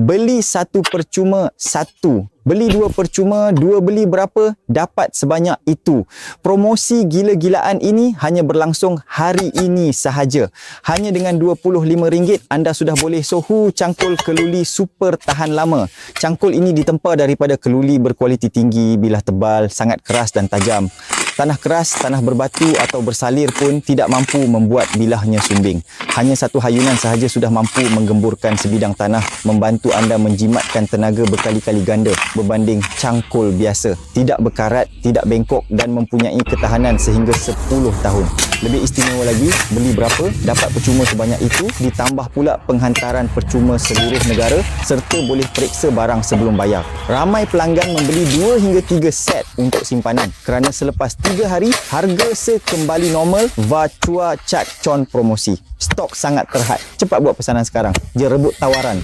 beli satu percuma satu. Beli dua percuma, dua beli berapa, dapat sebanyak itu. Promosi gila-gilaan ini hanya berlangsung hari ini sahaja. Hanya dengan RM25 anda sudah boleh sohu cangkul keluli super tahan lama. Cangkul ini ditempa daripada keluli berkualiti tinggi, bilah tebal, sangat keras dan tajam. Tanah keras, tanah berbatu atau bersalir pun tidak mampu membuat bilahnya sumbing. Hanya satu hayunan sahaja sudah mampu menggemburkan sebidang tanah, membantu anda menjimatkan tenaga berkali-kali ganda berbanding cangkul biasa. Tidak berkarat, tidak bengkok dan mempunyai ketahanan sehingga 10 tahun. Lebih istimewa lagi, beli berapa, dapat percuma sebanyak itu, ditambah pula penghantaran percuma seluruh negara serta boleh periksa barang sebelum bayar. Ramai pelanggan membeli 2 hingga 3 set untuk simpanan kerana selepas 3 hari, harga sekembali normal Vacua Cat Con promosi. Stok sangat terhad. Cepat buat pesanan sekarang. Je rebut tawaran.